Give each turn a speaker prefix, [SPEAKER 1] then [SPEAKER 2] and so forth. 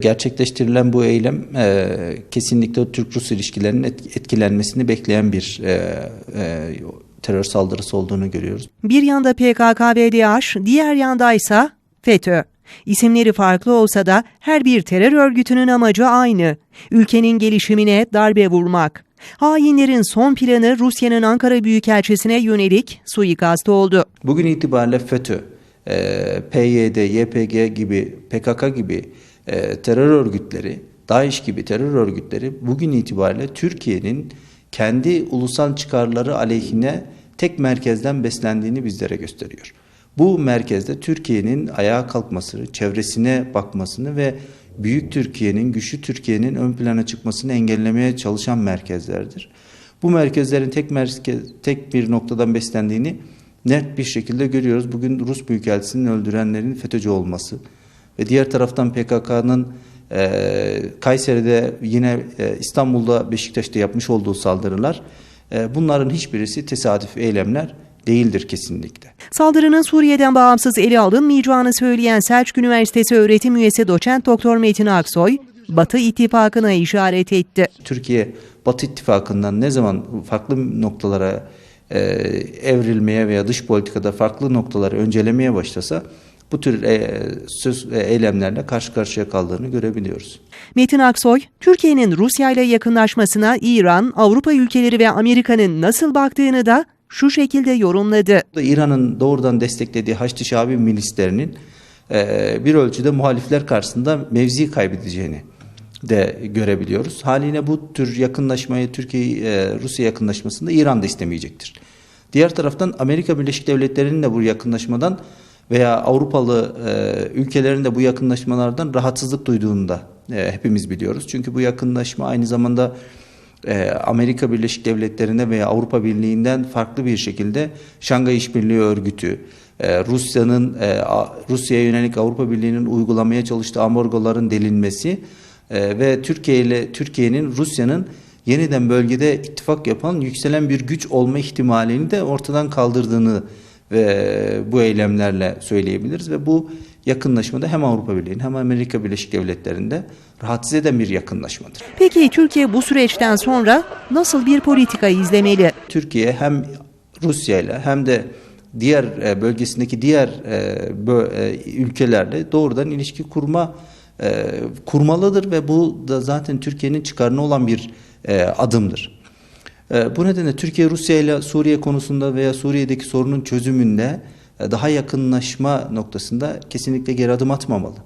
[SPEAKER 1] Gerçekleştirilen bu eylem e, kesinlikle Türk-Rus ilişkilerinin et- etkilenmesini bekleyen bir e, e, terör saldırısı olduğunu görüyoruz.
[SPEAKER 2] Bir yanda PKK ve DAEŞ, diğer yandaysa FETÖ. İsimleri farklı olsa da her bir terör örgütünün amacı aynı. Ülkenin gelişimine darbe vurmak. Hainlerin son planı Rusya'nın Ankara Büyükelçisi'ne yönelik suikast oldu.
[SPEAKER 1] Bugün itibariyle FETÖ, e, PYD, YPG gibi, PKK gibi e, terör örgütleri, DAEŞ gibi terör örgütleri bugün itibariyle Türkiye'nin kendi ulusal çıkarları aleyhine tek merkezden beslendiğini bizlere gösteriyor. Bu merkezde Türkiye'nin ayağa kalkmasını, çevresine bakmasını ve büyük Türkiye'nin, güçlü Türkiye'nin ön plana çıkmasını engellemeye çalışan merkezlerdir. Bu merkezlerin tek merkez, tek bir noktadan beslendiğini net bir şekilde görüyoruz. Bugün Rus Büyükelçisi'nin öldürenlerin FETÖ'cü olması ve diğer taraftan PKK'nın e, Kayseri'de yine e, İstanbul'da Beşiktaş'ta yapmış olduğu saldırılar e, bunların hiçbirisi tesadüf eylemler değildir kesinlikle.
[SPEAKER 2] Saldırının Suriye'den bağımsız ele alınmayacağını söyleyen Selçuk Üniversitesi öğretim üyesi doçent doktor Metin Aksoy, Batı ittifakına işaret etti.
[SPEAKER 1] Türkiye Batı ittifakından ne zaman farklı noktalara e, evrilmeye veya dış politikada farklı noktaları öncelemeye başlasa bu tür e, söz e, eylemlerle karşı karşıya kaldığını görebiliyoruz.
[SPEAKER 2] Metin Aksoy, Türkiye'nin Rusya ile yakınlaşmasına İran, Avrupa ülkeleri ve Amerika'nın nasıl baktığını da şu şekilde yorumladı.
[SPEAKER 1] İran'ın doğrudan desteklediği Haçlı Şabi milislerinin e, bir ölçüde muhalifler karşısında mevzi kaybedeceğini de görebiliyoruz. Haliyle bu tür yakınlaşmayı Türkiye e, Rusya yakınlaşmasında İran da istemeyecektir. Diğer taraftan Amerika Birleşik Devletleri'nin de bu yakınlaşmadan veya Avrupalı e, ülkelerin de bu yakınlaşmalardan rahatsızlık duyduğunu da e, hepimiz biliyoruz. Çünkü bu yakınlaşma aynı zamanda e, Amerika Birleşik Devletleri'ne veya Avrupa Birliği'nden farklı bir şekilde Şangay İşbirliği Örgütü, e, Rusya'nın e, Rusya'ya yönelik Avrupa Birliği'nin uygulamaya çalıştığı ambargoların delinmesi e, ve Türkiye ile Türkiye'nin Rusya'nın yeniden bölgede ittifak yapan yükselen bir güç olma ihtimalini de ortadan kaldırdığını ve bu eylemlerle söyleyebiliriz ve bu yakınlaşmada hem Avrupa Birliği'nin hem Amerika Birleşik Devletleri'nde rahatsız eden bir yakınlaşmadır.
[SPEAKER 2] Peki Türkiye bu süreçten sonra nasıl bir politika izlemeli?
[SPEAKER 1] Türkiye hem Rusya ile hem de diğer e, bölgesindeki diğer e, e, ülkelerle doğrudan ilişki kurma kurmalıdır ve bu da zaten Türkiye'nin çıkarına olan bir adımdır. E, Bu nedenle Türkiye Rusya ile Suriye konusunda veya Suriye'deki sorunun çözümünde e, daha yakınlaşma noktasında kesinlikle geri adım atmamalı.